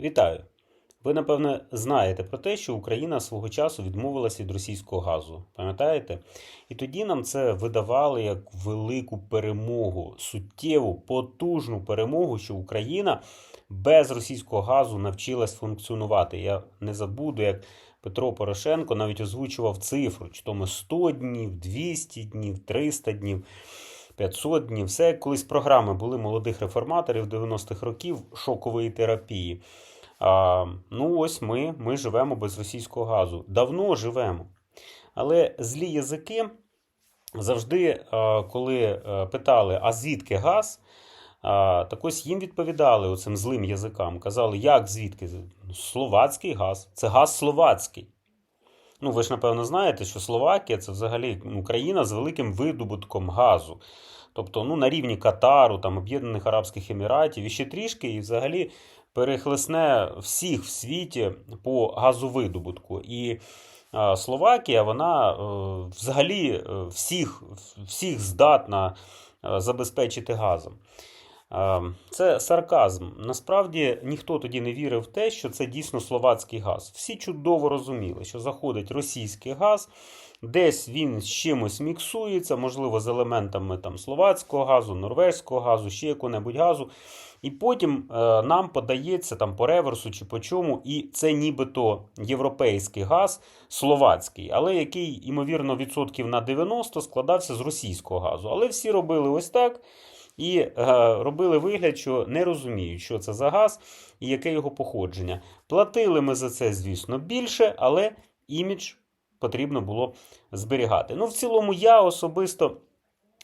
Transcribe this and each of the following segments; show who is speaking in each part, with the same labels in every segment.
Speaker 1: Вітаю! Ви, напевне, знаєте про те, що Україна свого часу відмовилась від російського газу. Пам'ятаєте? І тоді нам це видавали як велику перемогу, суттєву, потужну перемогу, що Україна без російського газу навчилась функціонувати. Я не забуду, як Петро Порошенко навіть озвучував цифру, чи то ми 100 днів, 200 днів, 300 днів. 500 днів. Все колись програми були молодих реформаторів 90-х років шокової терапії. А, ну, ось ми, ми живемо без російського газу. Давно живемо. Але злі язики завжди, коли питали, а звідки газ? Так ось їм відповідали оцим злим язикам. Казали, як звідки? Словацький газ. Це газ словацький. Ну, ви ж напевно знаєте, що Словакія це взагалі ну, країна з великим видобутком газу. Тобто, ну, на рівні Катару, там, Об'єднаних Арабських Еміратів і ще трішки, і взагалі перехлесне всіх в світі по газовидобутку. І е, Словакія, вона е, взагалі е, всіх, всіх здатна е, забезпечити газом. Е, Це сарказм. Насправді ніхто тоді не вірив в те, що це дійсно словацький газ. Всі чудово розуміли, що заходить російський газ, десь він з чимось міксується, можливо, з елементами там, словацького газу, норвезького газу, ще якого-небудь газу. І потім е, нам подається там по реверсу чи по чому, і це нібито європейський газ, словацький, але який, ймовірно, відсотків на 90 складався з російського газу. Але всі робили ось так. І е, робили вигляд, що не розуміють, що це за газ і яке його походження. Платили ми за це, звісно, більше, але імідж потрібно було зберігати. Ну, в цілому, я особисто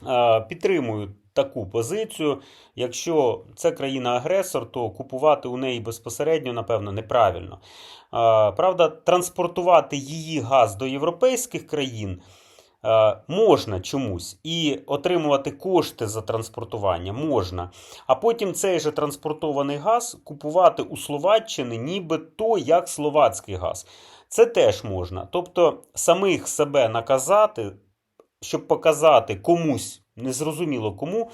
Speaker 1: е, підтримую таку позицію. Якщо це країна-агресор, то купувати у неї безпосередньо, напевно, неправильно. Е, правда, транспортувати її газ до європейських країн. Е, Можна чомусь і отримувати кошти за транспортування можна, а потім цей же транспортований газ купувати у Словаччини, ніби то як словацький газ. Це теж можна. Тобто самих себе наказати, щоб показати комусь, незрозуміло кому,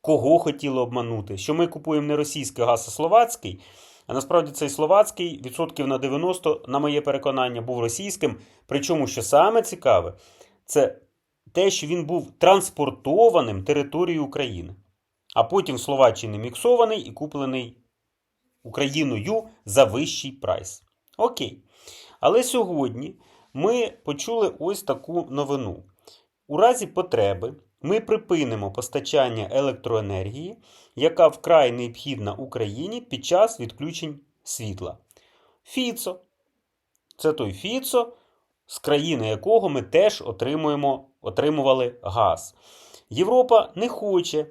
Speaker 1: кого хотіли обманути, що ми купуємо не російський газ, а словацький. А насправді цей словацький відсотків на 90, на моє переконання, був російським. Причому, що саме цікаве, це те, що він був транспортованим територією України, а потім в Словаччині міксований і куплений Україною за вищий прайс. Окей. Але сьогодні ми почули ось таку новину. У разі потреби ми припинимо постачання електроенергії, яка вкрай необхідна Україні під час відключень світла. Фіцо. Це той Фіцо, з країни якого ми теж отримуємо, отримували газ. Європа не хоче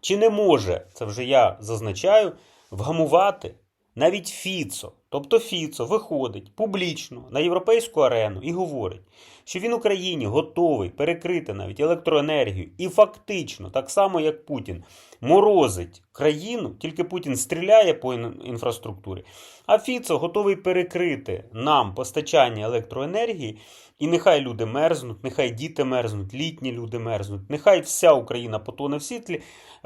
Speaker 1: чи не може, це вже я зазначаю, вгамувати навіть Фіцо. Тобто Фіцо виходить публічно на європейську арену і говорить, що він Україні готовий перекрити навіть електроенергію і фактично, так само як Путін, морозить країну, тільки Путін стріляє по інфраструктурі, а Фіцо готовий перекрити нам постачання електроенергії, і нехай люди мерзнуть, нехай діти мерзнуть, літні люди мерзнуть, нехай вся Україна потоне в світлі,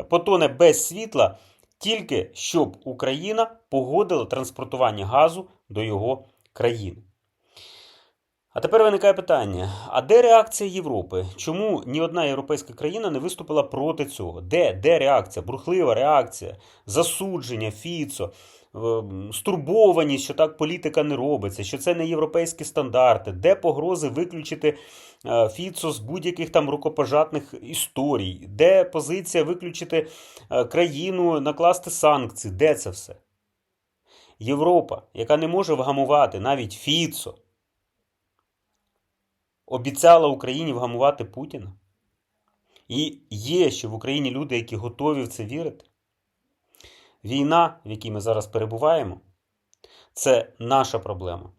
Speaker 1: потоне без світла. Тільки щоб Україна погодила транспортування газу до його країни. А тепер виникає питання: а де реакція Європи? Чому ні одна європейська країна не виступила проти цього? Де, де реакція? Брухлива реакція, засудження, Фіцо, стурбованість, що так політика не робиться, що це не європейські стандарти, де погрози виключити е, Фіцо з будь-яких там рукопожатних історій, де позиція виключити е, країну, накласти санкції, де це все? Європа, яка не може вгамувати навіть Фіцо, обіцяла Україні вгамувати Путіна. І є ще в Україні люди, які готові в це вірити. Війна, в якій ми зараз перебуваємо, це наша проблема,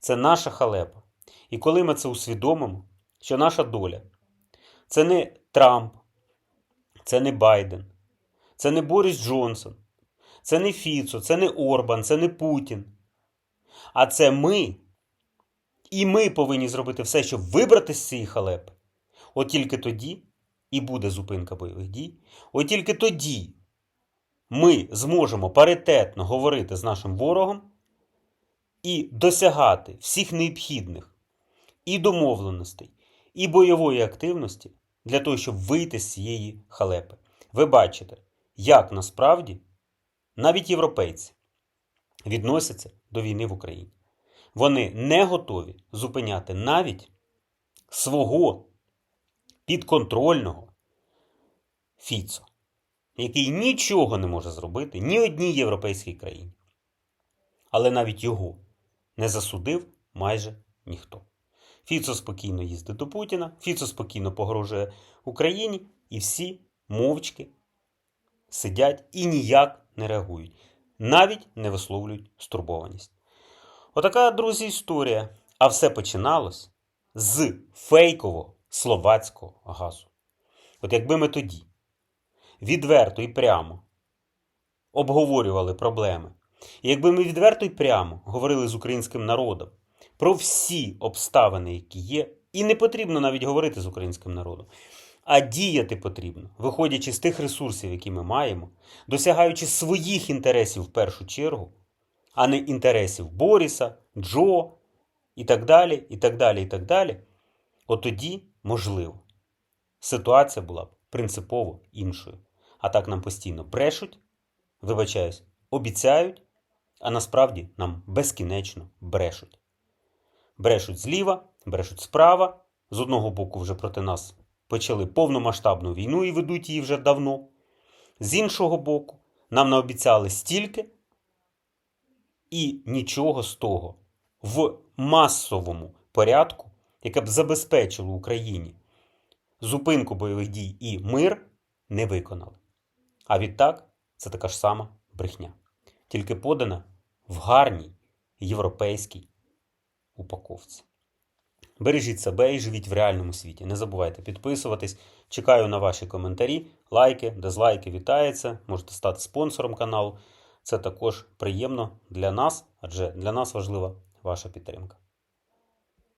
Speaker 1: це наша халепа. І коли ми це усвідомимо, що наша доля це не Трамп, це не Байден, це не Борис Джонсон, це не Фіцо, це не Орбан, це не Путін. А це ми. І ми повинні зробити все, щоб вибрати з цієї халепи. От тільки тоді і буде зупинка бойових дій. От тільки тоді ми зможемо паритетно говорити з нашим ворогом і досягати всіх необхідних і домовленостей, і бойової активності для того, щоб вийти з цієї халепи. Ви бачите, як насправді навіть європейці відносяться до війни в Україні. Вони не готові зупиняти навіть свого підконтрольного Фіцо, який нічого не може зробити ні одній європейській країні. Але навіть його не засудив майже ніхто. Фіцо спокійно їздить до Путіна, Фіцо спокійно погрожує Україні, і всі мовчки сидять і ніяк не реагують, навіть не висловлюють стурбованість. Отака, друзі, історія. А все починалось з фейкового словацького газу. От якби ми тоді відверто і прямо обговорювали проблеми, і якби ми відверто і прямо говорили з українським народом про всі обставини, які є, і не потрібно навіть говорити з українським народом, а діяти потрібно, виходячи з тих ресурсів, які ми маємо, досягаючи своїх інтересів в першу чергу, а не інтересів Боріса, Джо і так далі, і так далі, і так далі, от тоді, можливо, ситуація була б принципово іншою. А так нам постійно брешуть, вибачаюсь, обіцяють, а насправді нам безкінечно брешуть. Брешуть зліва, брешуть справа. З одного боку, вже проти нас почали повномасштабну війну і ведуть її вже давно. З іншого боку, нам наобіцяли стільки, і нічого з того в масовому порядку, яке б забезпечило Україні зупинку бойових дій і мир, не виконали. А відтак це така ж сама брехня, тільки подана в гарній європейській упаковці. Бережіть себе і живіть в реальному світі. Не забувайте підписуватись. Чекаю на ваші коментарі, лайки, дизлайки вітається. Можете стати спонсором каналу. Це також приємно для нас, адже для нас важлива ваша підтримка.